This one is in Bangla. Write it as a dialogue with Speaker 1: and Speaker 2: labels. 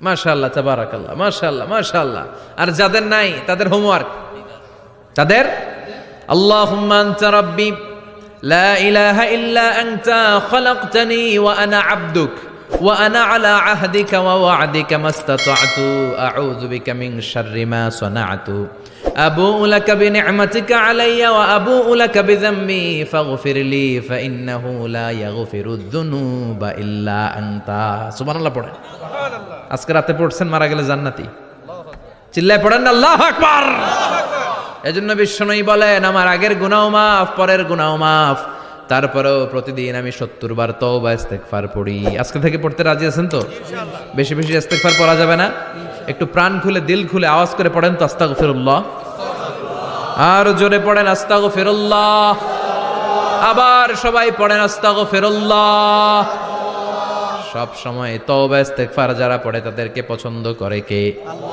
Speaker 1: মাশাআল্লাহ, তাবারাকাল্লাহ মাশাল্লাহ মাশাল্লাহ আর যাদের নাই, তাদের হোমওয়ার্ক তাদের? আল্লাহুম্মা আনতা রাব্বি, লা ইলাহা ইল্লা আনতা, খলাকতানি ওয়া আনা আবদুক, ওয়া আনা আলা আহদিকা ওয়া ওয়া'দিকা মাস্তাতা'তু, আউযু বিকা মিন শাররি মা সানা'তু আবুউ লাকা আলাইয়া ওয়া আবুউ লাকা বিযামবি ফাগফির লি ফাইন্নাহু লা ইয়াগফিরু যুনুবা ইল্লা আনতা। সুবহানাল্লাহ পড়েন। আজকে রাতে পড়ছেন মারা গেলে জান্নাতি। চিল্লায় পড়েন না আকবার। এজন্য বিশ্বনয়ী বলেন আমার আগের গুনাও মাফ পরের গুনাও মাফ। তারপরেও প্রতিদিন আমি সত্তর বার তওবা ইস্তেগফার পড়ি। আজকে থেকে পড়তে রাজি আছেন তো? বেশি বেশি ইস্তেগফার পড়া যাবে না। একটু প্রাণ খুলে দিল খুলে আওয়াজ করে পড়েন তো আস্তাগফিরুল্লাহ। আর জোরে পড়েন, আস্তাগফিরুল্লাহ। আবার সবাই পড়েন গো সব সময় তওবা, ইস্তেগফার যারা পড়ে তাদেরকে পছন্দ করে কে?